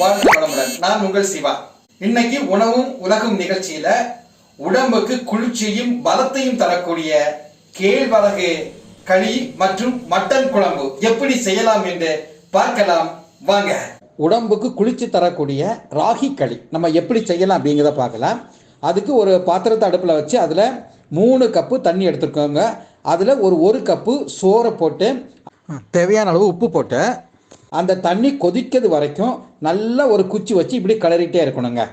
வாழ்க வளமுடன் நான் உங்கள் சிவா. இன்னைக்கு உணவும் உலகும் நிகழ்ச்சியில உடம்புக்கு குளிர்ச்சியும் பலத்தையும் தரக்கூடிய கேழ்வரகு களி மற்றும் மட்டன் குழம்பு எப்படி செய்யலாம் என்று பார்க்கலாம். வாங்க. உடம்புக்கு குளிர்ச்சி தரக்கூடிய ராகி களி நம்ம எப்படி செய்யலாம் அப்படிங்கிறத பார்க்கலாம். அதுக்கு ஒரு பாத்திரத்தை அடுப்பில் வச்சு அதில் மூணு கப்பு தண்ணி எடுத்துக்கோங்க. அதில் ஒரு ஒரு கப்பு சோறை போட்டு தேவையான அளவு உப்பு போட்டு அந்த தண்ணி கொதிக்கிறது வரைக்கும் நல்லா ஒரு குச்சி வச்சு இப்படி கிளறிட்டே இருக்கணுங்க.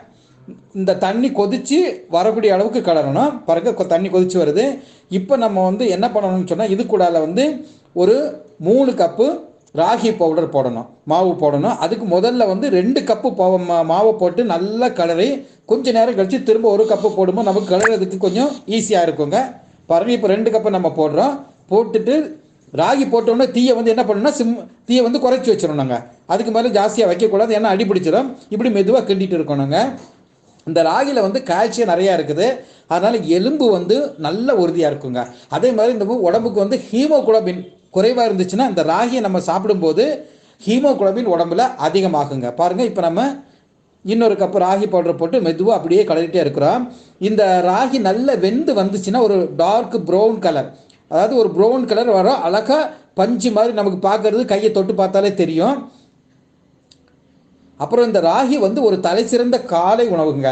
இந்த தண்ணி கொதிச்சு வரக்கூடிய அளவுக்கு கிளறணும். பிறகு தண்ணி கொதிச்சு வருது. இப்போ நம்ம வந்து என்ன பண்ணணும்னு சொன்னால் இது கூடால வந்து ஒரு மூணு கப்பு ராகி பவுடர் போடணும். மாவு போடணும். அதுக்கு முதல்ல வந்து ரெண்டு கப்பு பவ- மா- மாவை போட்டு நல்லா கிளறி கொஞ்ச நேரம் கழித்து திரும்ப ஒரு கப்பு போடும்போது நமக்கு கிளறதுக்கு கொஞ்சம் ஈஸியாக இருக்குங்க. பாருங்க இப்போ ரெண்டு கப்பு நம்ம போடுறோம். போட்டுட்டு ராகி போட்டோன்னே தீயை வந்து என்ன பண்ணணும்னா சிம் தீயை வந்து குறைச்சி வச்சிடணுங்க. அதுக்கு மேலே ஜாஸ்தியாக வைக்கக்கூடாது ஏன்னா அடிபிடிச்சிடும். இப்படி மெதுவாக கிண்டிட்டு இருக்கணுங்க. இந்த ராகியில் வந்து கால்சியம் நிறையா இருக்குது. அதனால் எலும்பு வந்து நல்ல உறுதியாக இருக்குங்க. அதே மாதிரி இந்த உடம்புக்கு வந்து ஹீமோகுளோபின் குறைவாக இருந்துச்சுன்னா இந்த ராகியை நம்ம சாப்பிடும்போது ஹீமோகுளோபின் உடம்புல அதிகமாகுங்க. பாருங்கள் இப்போ நம்ம இன்னொரு கப்பு ராகி பவுடர் போட்டு மெதுவாக அப்படியே கலரிட்டே இருக்கிறோம். இந்த ராகி நல்ல வெந்து வந்துச்சுன்னா ஒரு டார்க் ப்ரௌன் கலர். அதாவது ஒரு ப்ரௌன் கலர் வரும் அழகா பஞ்சு மாதிரி நமக்கு பார்க்கறது கையை தொட்டு பார்த்தாலே தெரியும். அப்புறம் இந்த ராகி வந்து ஒரு தலை சிறந்த காலை உணவுங்க.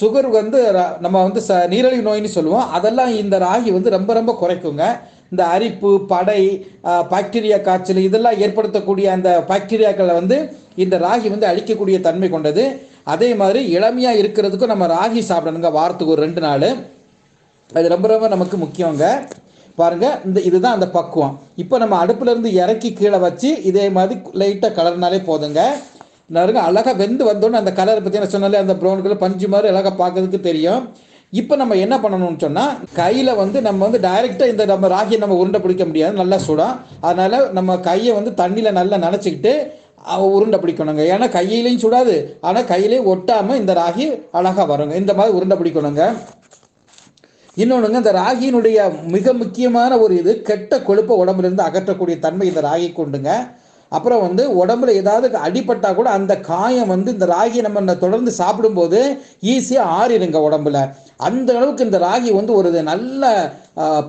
சுகர் வந்து நம்ம வந்து ச நீரழிவு நோயின்னு சொல்லுவோம். அதெல்லாம் இந்த ராகி வந்து ரொம்ப ரொம்ப குறைக்குங்க. இந்த அரிப்பு படை பாக்டீரியா காய்ச்சல் இதெல்லாம் ஏற்படுத்தக்கூடிய அந்த பாக்டீரியாக்களை வந்து இந்த ராகி வந்து அழிக்கக்கூடிய தன்மை கொண்டது. அதே மாதிரி இளமையாக இருக்கிறதுக்கும் நம்ம ராகி சாப்பிடணுங்க வாரத்துக்கு ஒரு ரெண்டு நாள். அது ரொம்ப ரொம்ப நமக்கு முக்கியங்க. பாருங்க இந்த இதுதான் அந்த பக்குவம். இப்போ நம்ம அடுப்புல இருந்து இறக்கி கீழே வச்சு இதே மாதிரி லைட்டாக கலர்னாலே போதுங்க. பாருங்க அழகாக வெந்து வந்தோன்னு அந்த கலர் பற்றி நான் சொன்னாலே அந்த ப்ரௌன் கலர் பஞ்சு மாதிரி அழகாக பார்க்கறதுக்கு தெரியும். இப்போ நம்ம என்ன பண்ணணும்னு சொன்னால் கையில் வந்து நம்ம வந்து டைரெக்டாக இந்த நம்ம ராகியை நம்ம உருண்டை பிடிக்க முடியாது நல்லா சுடும் அதனால நம்ம கையை வந்து தண்ணியில் நல்லா நனைச்சிக்கிட்டு உருண்டை பிடிக்கணுங்க. ஏன்னா கையிலையும் சுடாது. ஆனால் கையிலையும் ஒட்டாமல் இந்த ராகி அழகாக வருங்க. இந்த மாதிரி உருண்டை பிடிக்கணுங்க. இன்னொன்றுங்க இந்த ராகியினுடைய மிக முக்கியமான ஒரு இது கெட்ட கொழுப்பை உடம்புலேருந்து அகற்றக்கூடிய தன்மை இந்த ராகி கொண்டுங்க. அப்புறம் வந்து உடம்புல ஏதாவது அடிபட்டா கூட அந்த காயம் வந்து இந்த ராகி நம்ம தொடர்ந்து சாப்பிடும்போது ஈஸியாக ஆறிடுங்க உடம்புல. அந்த அளவுக்கு இந்த ராகி வந்து ஒரு நல்ல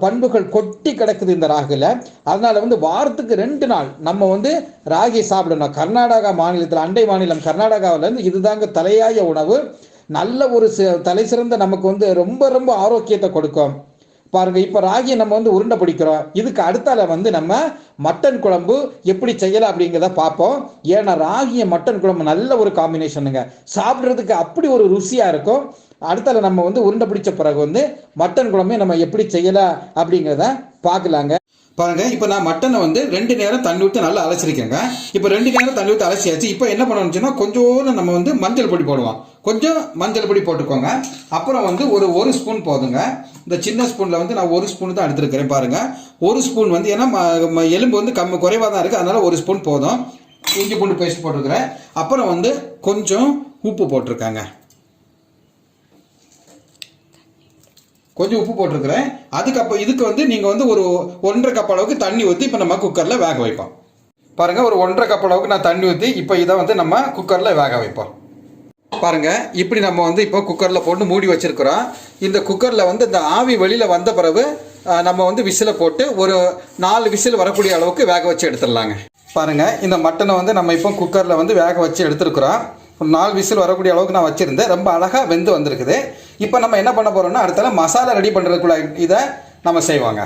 பண்புகள் கொட்டி கிடக்குது இந்த ராகில. அதனால வந்து வாரத்துக்கு ரெண்டு நாள் நம்ம வந்து ராகி சாப்பிடணும். கர்நாடகா மாநிலத்தில் அண்டை மாநிலம் கர்நாடகாவிலேருந்து இதுதாங்க தலையாய உணவு. நல்ல ஒரு தலை சிறந்த நமக்கு வந்து ரொம்ப ரொம்ப ஆரோக்கியத்தை கொடுக்கும். பாருங்க இப்போ ராகியை நம்ம வந்து உருண்டை பிடிக்கிறோம். இதுக்கு அடுத்தால வந்து நம்ம மட்டன் குழம்பு எப்படி செய்யலாம் அப்படிங்கிறத பார்ப்போம். ஏன்னா ராகிய மட்டன் குழம்பு நல்ல ஒரு காம்பினேஷனுங்க. சாப்பிட்றதுக்கு அப்படி ஒரு ருசியா இருக்கும். அடுத்தால நம்ம வந்து உருண்டை பிடிச்ச பிறகு வந்து மட்டன் குழம்பு நம்ம எப்படி செய்யலாம் அப்படிங்கிறத பார்க்கலாங்க. பாருங்க இப்போ நான் மட்டனை வந்து ரெண்டு நேரம் தண்ணி ஊற்றி நல்லா அலசிருக்கேங்க. இப்போ ரெண்டு நேரம் தண்ணி ஊற்றி அலசியாச்சு. இப்போ என்ன பண்ணணும்னா சொன்னா கொஞ்சோண்டு நம்ம வந்து மஞ்சள் பொடி போடுவோம். கொஞ்சம் மஞ்சள் பொடி போட்டுக்கோங்க. அப்புறம் வந்து ஒரு ஒரு ஸ்பூன் போதுங்க. இந்த சின்ன ஸ்பூனில் வந்து நான் ஒரு ஸ்பூன் தான் எடுத்துருக்கிறேன் பாருங்க. ஒரு ஸ்பூன் வந்து ஏன்னா ம- எலும்பு வந்து கம்மி குறைவாக தான் இருக்குது அதனால ஒரு ஸ்பூன் போதும். இஞ்சி பூண்டு பேஸ்ட் போட்டிருக்கிறேன் அப்புறம் வந்து கொஞ்சம் உப்பு போட்டிருக்காங்க. கொஞ்சம் உப்பு போட்டிருக்கிறேன். அதுக்கப்புறம் இதுக்கு வந்து நீங்கள் வந்து ஒரு ஒன்றரை கப் அளவுக்கு தண்ணி ஊற்றி இப்போ நம்ம குக்கரில் வேக வைப்போம். பாருங்கள் ஒரு ஒன்றரை கப் அளவுக்கு நான் தண்ணி ஊற்றி இப்போ இதை வந்து நம்ம குக்கரில் வேக வைப்போம். பாருங்கள் இப்படி நம்ம வந்து இப்போ குக்கரில் போட்டு மூடி வச்சுருக்குறோம். இந்த குக்கரில் வந்து இந்த ஆவி வெளியில் வந்த பிறகு நம்ம வந்து விசிலை போட்டு ஒரு நாலு விசில் வரக்கூடிய அளவுக்கு வேக வச்சு எடுத்துடலாங்க. பாருங்கள் இந்த மட்டனை வந்து நம்ம இப்போ குக்கரில் வந்து வேக வச்சு எடுத்துருக்குறோம். ஒரு நாலு விசில் வரக்கூடிய அளவுக்கு நான் வச்சுருந்தேன். ரொம்ப அழகாக வெந்து வந்திருக்குது. இப்போ நம்ம என்ன பண்ண போகிறோம்னா அடுத்தால மசாலா ரெடி பண்ணுறதுக்குள்ள இதை நம்ம செய்வாங்க.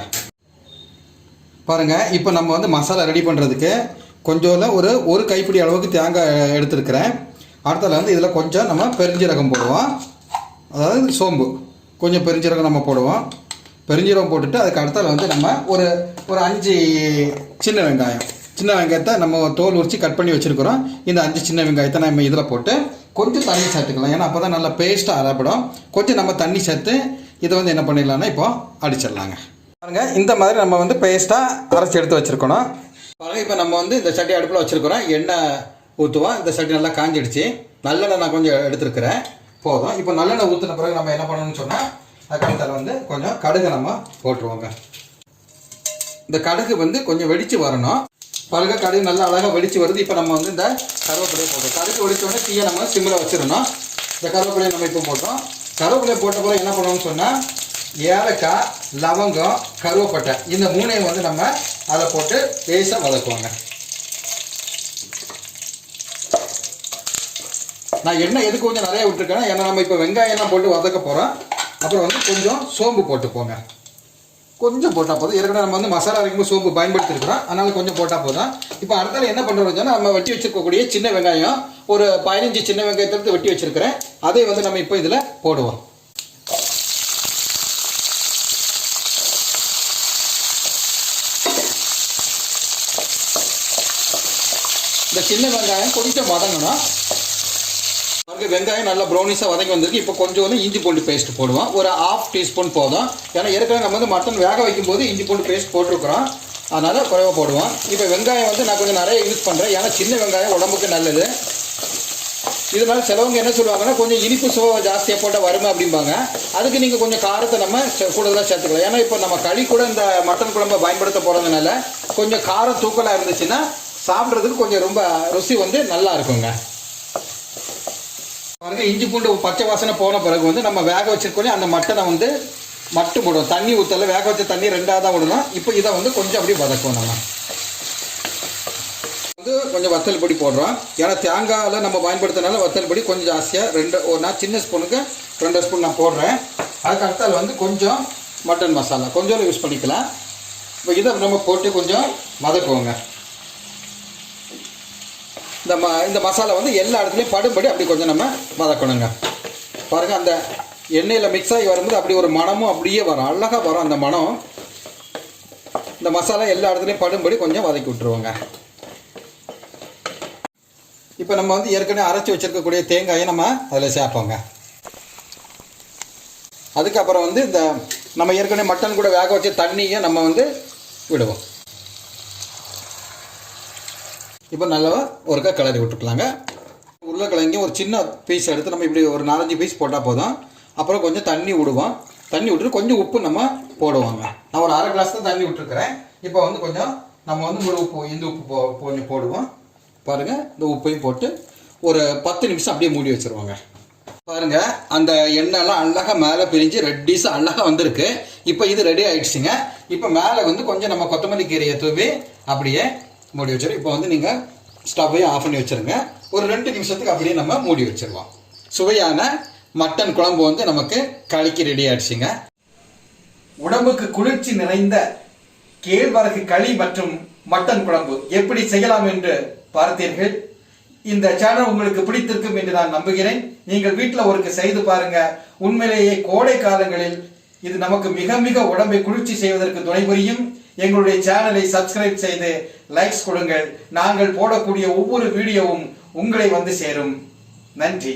பாருங்க இப்போ நம்ம வந்து மசாலா ரெடி பண்ணுறதுக்கு கொஞ்சம் ஒரு ஒரு கைப்பிடி அளவுக்கு தேங்காய் எடுத்துருக்கிறேன். அடுத்ததுல வந்து இதில் கொஞ்சம் நம்ம பெருஞ்சீரகம் போடுவோம். அதாவது சோம்பு. கொஞ்சம் பெருஞ்சீரகம் நம்ம போடுவோம். பெருஞ்சீரகம் போட்டுட்டு அதுக்கு அடுத்தால வந்து நம்ம ஒரு ஒரு அஞ்சு சின்ன வெங்காயம். சின்ன வெங்காயத்தை நம்ம தோல் உரிச்சு கட் பண்ணி வச்சுருக்கிறோம். இந்த அஞ்சு சின்ன வெங்காயத்தை நம்ம இதில் போட்டு கொஞ்சம் தண்ணி சேர்த்துக்கலாம். ஏன்னா அப்போ தான் நல்லா பேஸ்ட்டாக அரைப்படும். கொஞ்சம் நம்ம தண்ணி சேர்த்து இதை வந்து என்ன பண்ணிடலாம்னா இப்போ அடிச்சிடலாங்க. பாருங்க இந்த மாதிரி நம்ம வந்து பேஸ்ட்டாக அரைச்சி எடுத்து வச்சிருக்கணும். பாருங்க இப்போ நம்ம வந்து இந்த சட்டி அடுப்பில் வச்சிருக்கிறோம். எண்ணெய் ஊற்றுவோம் இந்த சட்டி நல்லா காஞ்சிடுச்சு. நல்லெண்ணெய் நான் கொஞ்சம் எடுத்துருக்கிறேன். போதும். இப்போ நல்லெண்ணெய் ஊற்றின பிறகு நம்ம என்ன பண்ணணும்னு சொன்னால் அதுக்கடுத்தால வந்து கொஞ்சம் கடுகு நம்ம போட்டுருவோங்க. இந்த கடுகு வந்து கொஞ்சம் வெடித்து வரணும். பாருங்க கடுகு நல்லா அழகாக வெடிச்சு வருது. இப்போ நம்ம வந்து இந்த கருவேப்பிலையை போட்டோம் கடுகு வெடிச்ச உடனே தீயை நம்ம சிம்மில் வச்சிடணும். இந்த கருவேப்பிலையை நம்ம இப்போ போட்டோம். கருவேப்பிலையை போட்ட போல என்ன பண்ணணும்னு சொன்னால் ஏலக்காய் லவங்கம் கருவேப்பட்டை இந்த மூணையும் வந்து நம்ம அதை போட்டு லேசாக வதக்குவாங்க. நான் எண்ணெய் எதுக்கு கொஞ்சம் நிறைய விட்டுருக்கேன் ஏன்னா நம்ம இப்போ வெங்காயம்லாம் போட்டு வதக்க போகிறோம் அப்புறம் வந்து கொஞ்சம் சோம்பு போட்டுப்போங்க கொஞ்சம் போட்டால் போதும். ஏற்கனவே நம்ம வந்து மசாலா அரைக்கும்போது சோம்பு பயன்படுத்திருக்கிறோம். அதனால கொஞ்சம் போட்டால் போதும். இப்போ அடுத்தால என்ன பண்ணுறோம்னா நம்ம வெட்டி வச்சிருக்கக்கூடிய சின்ன வெங்காயம் ஒரு பதினஞ்சு சின்ன வெங்காயத்தை வெட்டி வச்சிருக்கிறேன். அதை வந்து நம்ம இப்போ இதில் போடுவோம். இந்த சின்ன வெங்காயம் கொஞ்சம் வதங்கணும். பாருங்க வெங்காயம் நல்லா ப்ரௌனிஸாக வதங்கி வந்திருக்கு. இப்போ கொஞ்சம் வந்து இஞ்சி பூண்டு பேஸ்ட் போடுவோம் ஒரு ஆஃப் டீஸ்பூன் போதும். ஏன்னா ஏற்கனவே நம்ம வந்து மட்டன் வேக வைக்கும்போது இஞ்சி பூண்டு பேஸ்ட் போட்டிருக்கிறோம். அதனால் குறைவாக போடுவோம் இப்போ வெங்காயம் வந்து நான் கொஞ்சம் நிறைய யூஸ் பண்ணுறேன் ஏன்னா சின்ன வெங்காயம் உடம்புக்கு நல்லது. இதனால சிலவங்க என்ன சொல்லுவாங்கன்னா கொஞ்சம் இனிப்பு சுவை ஜாஸ்தியாக போட்டால் வருமா அப்படிம்பாங்க. அதுக்கு நீங்கள் கொஞ்சம் காரத்தை நம்ம சே- கூடுதலாக சேர்த்துக்கலாம். ஏன்னா இப்போ நம்ம களி கூட இந்த மட்டன் குழம்பை பயன்படுத்த போகிறதுனால கொஞ்சம் காரம் தூக்கலாக இருந்துச்சுன்னா சாப்பிட்றதுக்கு கொஞ்சம் ரொம்ப ருசி வந்து நல்லா இருக்குங்க. பாருங்க இஞ்சி பூண்டு பச்சை வாசனை போன பிறகு வந்து நம்ம வேக வச்சிருக்கோம் அந்த மட்டனை வந்து மட்டு போடுவோம். தண்ணி ஊற்றல வேக வச்ச தண்ணி ரெண்டாக தான் விடணும். இப்போ இதை வந்து கொஞ்சம் அப்படியே வதக்குவோம் நம்ம. வந்து கொஞ்சம் வத்தல் பொடி போடுறோம். ஏன்னா தேங்காயில் நம்ம பயன்படுத்தினால வத்தல் பொடி கொஞ்சம் ஜாஸ்தியாக ரெண்டு ஒரு நான் சின்ன ஸ்பூனுக்கு ரெண்டு ஸ்பூன் நான் போடுறேன். அதுக்கு அடுத்தால் வந்து கொஞ்சம் மட்டன் மசாலா. கொஞ்சம் யூஸ் பண்ணிக்கலாம். இப்போ இதை நம்ம போட்டு கொஞ்சம் வதக்குவோங்க. இந்த ம இந்த மசாலா வந்து எல்லா இடத்துலையும் படும்படி அப்படி கொஞ்சம் நம்ம வதக்கணுங்க. பாருங்கள் அந்த எண்ணெயில் மிக்ஸ் ஆகி வரும்போது அப்படி ஒரு மணமும் அப்படியே வரும். அழகாக வரும் அந்த மணம். இந்த மசாலா எல்லா இடத்துலையும் படும்படி கொஞ்சம் வதக்கி விட்டுருவோங்க. இப்போ நம்ம வந்து ஏற்கனவே அரைச்சி வச்சிருக்கக்கூடிய தேங்காயை நம்ம அதில் சேர்ப்போங்க. அதுக்கப்புறம் வந்து இந்த நம்ம ஏற்கனவே மட்டன் கூட வேக வச்ச தண்ணியை நம்ம வந்து விடுவோம். இப்போ நல்லா ஒருக்கா கிளறி விட்டுக்கலாங்க. உருளைக்கிழங்கு ஒரு சின்ன பீஸ் எடுத்து நம்ம இப்படி ஒரு நாலஞ்சு பீஸ் போட்டால் போதும். அப்புறம் கொஞ்சம் தண்ணி விடுவோம். தண்ணி விட்டுட்டு கொஞ்சம் உப்பு நம்ம போடுவாங்க. நான் ஒரு அரை கிளாஸ் தான் தண்ணி விட்டுருக்குறேன். இப்போ வந்து கொஞ்சம் நம்ம வந்து முழு உப்பு இந்த உப்பு போ கொஞ்சம் போடுவோம். பாருங்கள் இந்த உப்பையும் போட்டு ஒரு பத்து நிமிஷம் அப்படியே மூடி வச்சுருவாங்க. பாருங்க அந்த எண்ணெய்லாம் அழகாக மேலே பிரிஞ்சு ரெட்டிஸாக அழகாக வந்திருக்கு. இப்போ இது ரெடி ஆயிடுச்சுங்க. இப்போ மேலே வந்து கொஞ்சம் நம்ம கொத்தமல்லி கீரையை தூவி அப்படியே மூடி வச்சிடும் இப்போ வந்து நீங்கள் ஸ்டவ்வையும் ஆஃப் பண்ணி வச்சிருங்க. ஒரு ரெண்டு நிமிஷத்துக்கு அப்படியே நம்ம மூடி வச்சிருவோம். சுவையான மட்டன் குழம்பு வந்து நமக்கு களிக்கு ரெடி ஆயிடுச்சுங்க. உடம்புக்கு குளிர்ச்சி நிறைந்த கேழ்வரகு களி மற்றும் மட்டன் குழம்பு எப்படி செய்யலாம் என்று பார்த்தீர்கள்? இந்த சேனல் உங்களுக்கு பிடித்திருக்கும் என்று நான் நம்புகிறேன். நீங்கள் வீட்டில் ஒருக்கு செய்து பாருங்க. உண்மையிலேயே கோடை காலங்களில் இது நமக்கு மிக மிக உடம்பை குளிர்ச்சி செய்வதற்கு துணை புரியும். எங்களுடைய சேனலை சப்ஸ்கிரைப் செய்து லைக்ஸ் கொடுங்கள். நாங்கள் போடக்கூடிய ஒவ்வொரு வீடியோவும் உங்களை வந்து சேரும். நன்றி.